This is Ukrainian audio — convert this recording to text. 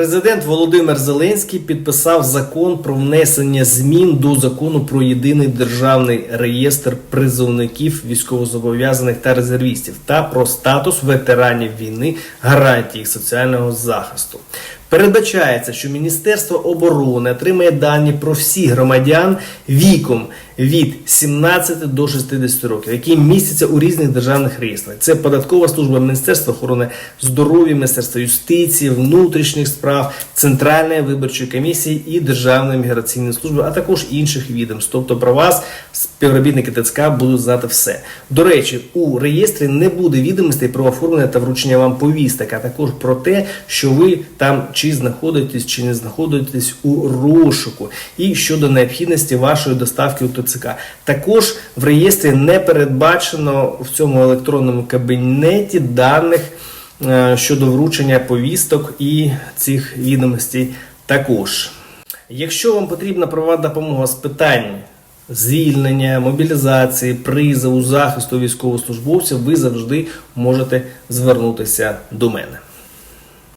Президент Володимир Зеленський підписав закон про внесення змін до закону про єдиний державний реєстр призовників військовозобов'язаних та резервістів та про статус ветеранів війни, гарантії їх соціального захисту. Передбачається, що Міністерство оборони отримає дані про всіх громадян віком від 17 до 60 років, які містяться у різних державних реєстрах. Це податкова служба, Міністерство охорони здоров'я, Міністерство юстиції, внутрішніх справ, Центральної виборчої комісії і Державної міграційної служби, а також інших відомств. Тобто про вас співробітники ТЦК будуть знати все. До речі, у реєстрі не буде відомостей про оформлення та вручення вам повісток, а також про те, що ви там чи знаходитесь, чи не знаходитесь у розшуку, і щодо необхідності вашої доставки у ТЦК. Також в реєстрі не передбачено в цьому електронному кабінеті даних е, щодо вручення повісток і цих відомостей також. Якщо вам потрібна правова допомога з питань звільнення, мобілізації, призову, захисту військовослужбовців, ви завжди можете звернутися до мене.